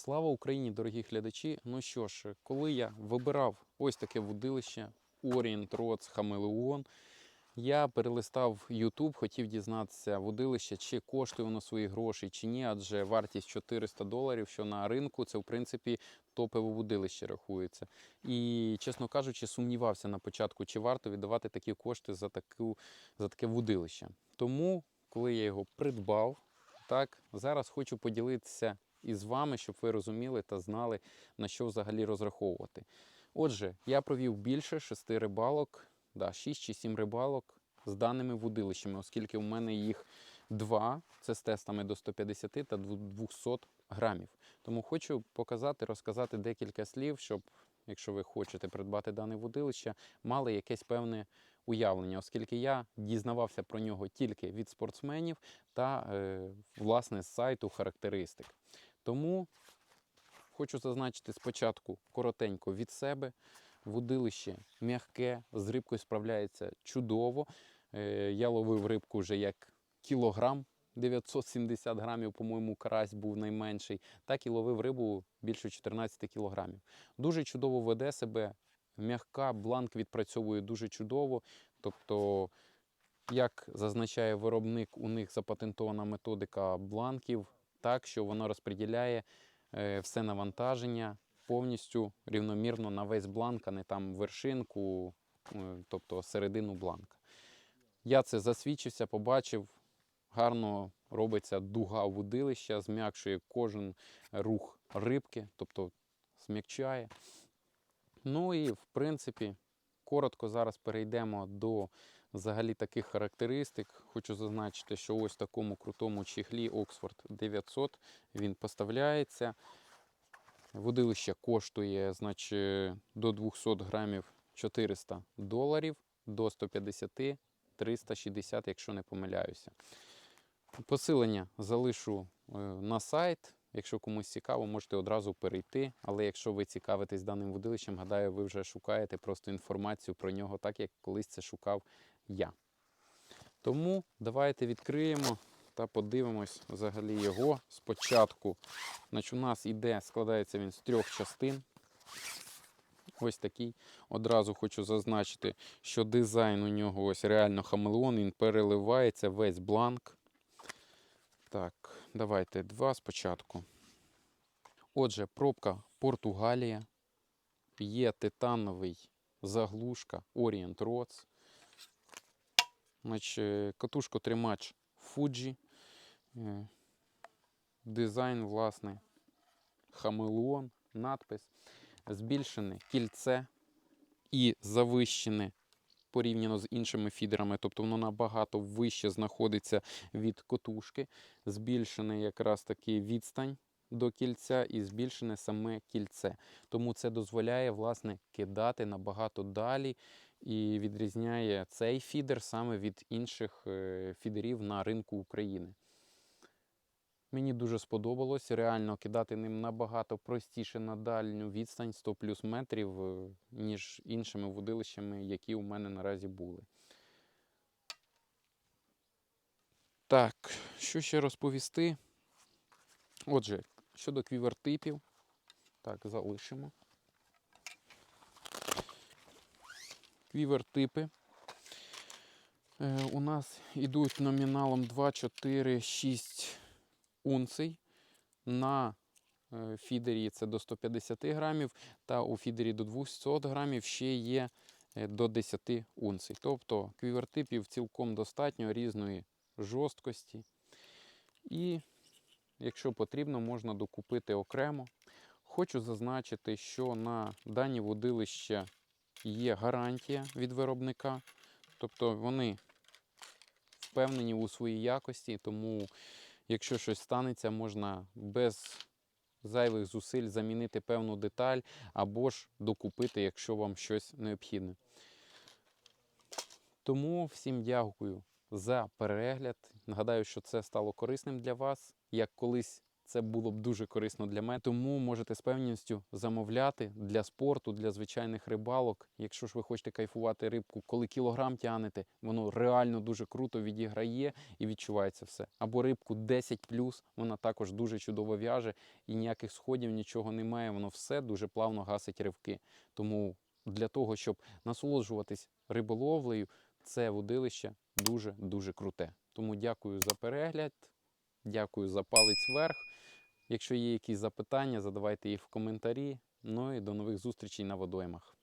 Слава Україні, дорогі глядачі! Ну що ж, коли я вибирав ось таке вудилище Orient Rods Хамелеон, я перелистав YouTube, хотів дізнатися вудилище, чи коштує воно свої гроші, чи ні, адже вартість 400 доларів, що на ринку це в принципі топове вудилище рахується. І, чесно кажучи, сумнівався на початку, чи варто віддавати такі кошти за, таку, за таке вудилище. Тому, коли я його придбав, так, зараз хочу поділитися із вами, щоб ви розуміли та знали, на що взагалі розраховувати. Отже, я провів більше шести рибалок, да, 6 чи 7 рибалок з даними вудилищами, оскільки у мене їх два, це з тестами до 150 та 200 грамів. Тому хочу показати, розказати декілька слів, щоб, якщо ви хочете придбати дане вудилище, мали якесь певне уявлення, оскільки я дізнавався про нього тільки від спортсменів та е, власне з сайту характеристик. Тому хочу зазначити спочатку коротенько від себе. Вудилище м'яке, з рибкою справляється чудово. Е, Я ловив рибку вже як кілограм, 970 грамів, по-моєму, карась був найменший, так і ловив рибу більше 14 кілограмів. Дуже чудово веде себе, м'яка, бланк відпрацьовує дуже чудово. Тобто, як зазначає виробник, у них запатентована методика бланків, так що воно розподіляє е, все навантаження повністю рівномірно на весь бланк, а не там вершинку, е, тобто середину бланка. Я це засвідчився, побачив. Гарно робиться дуга вудилища, зм'якшує кожен рух рибки, тобто зм'якчає. Ну і в принципі, коротко зараз перейдемо до взагалі таких характеристик. Хочу зазначити, що ось в такому крутому чехлі Oxford 900 він поставляється. Водилище коштує значить, до 200 грамів 400 доларів, до 150 360, якщо не помиляюся. Посилення залишу е, на сайт. Якщо комусь цікаво, можете одразу перейти. Але якщо ви цікавитесь даним водилищем, гадаю, ви вже шукаєте просто інформацію про нього, так як колись це шукав я. Тому давайте відкриємо та подивимось взагалі його спочатку. Значить, у нас іде, складається він з трьох частин. Ось такий. Одразу хочу зазначити, що дизайн у нього ось реально хамелеон, він переливається весь бланк. Так, давайте два спочатку. Отже, пробка Португалія. Є титановий заглушка Orient Rods. Значить, катушко-тримач Fuji. Е, Дизайн, власне, хамелеон, надпис. Збільшене кільце і завищене порівняно з іншими фідерами, тобто воно набагато вище знаходиться від котушки. Збільшене якраз таки відстань до кільця і збільшене саме кільце. Тому це дозволяє власне кидати набагато далі і відрізняє цей фідер саме від інших е, фідерів на ринку України. Мені дуже сподобалось. Реально кидати ним набагато простіше на дальню відстань 100 плюс метрів, е, ніж іншими водилищами, які у мене наразі були. Так, що ще розповісти? Отже, щодо квівертипів, так, залишимо. Квівертипи. Е, у нас йдуть номіналом 2, 4, 6 унций. На е, фідері це до 150 грамів, та у фідері до 200 грамів ще є е, до 10 унцій. Тобто квівертипів цілком достатньо різної жорсткості. І, якщо потрібно, можна докупити окремо. Хочу зазначити, що на дані водилища є гарантія від виробника. Тобто вони впевнені у своїй якості, тому якщо щось станеться, можна без зайвих зусиль замінити певну деталь або ж докупити, якщо вам щось необхідне. Тому всім дякую за перегляд. Нагадаю, що це стало корисним для вас. Як колись Це було б дуже корисно для мене. Тому можете з певністю замовляти для спорту, для звичайних рибалок. Якщо ж ви хочете кайфувати рибку, коли кілограм тягнете, воно реально дуже круто відіграє і відчувається все. Або рибку 10 вона також дуже чудово в'яже і ніяких сходів, нічого немає. Воно все дуже плавно гасить ривки. Тому для того, щоб насолоджуватись риболовлею, це водилище дуже дуже круте. Тому дякую за перегляд, дякую за палець вверх. Якщо є якісь запитання, задавайте їх в коментарі. Ну і до нових зустрічей на водоймах.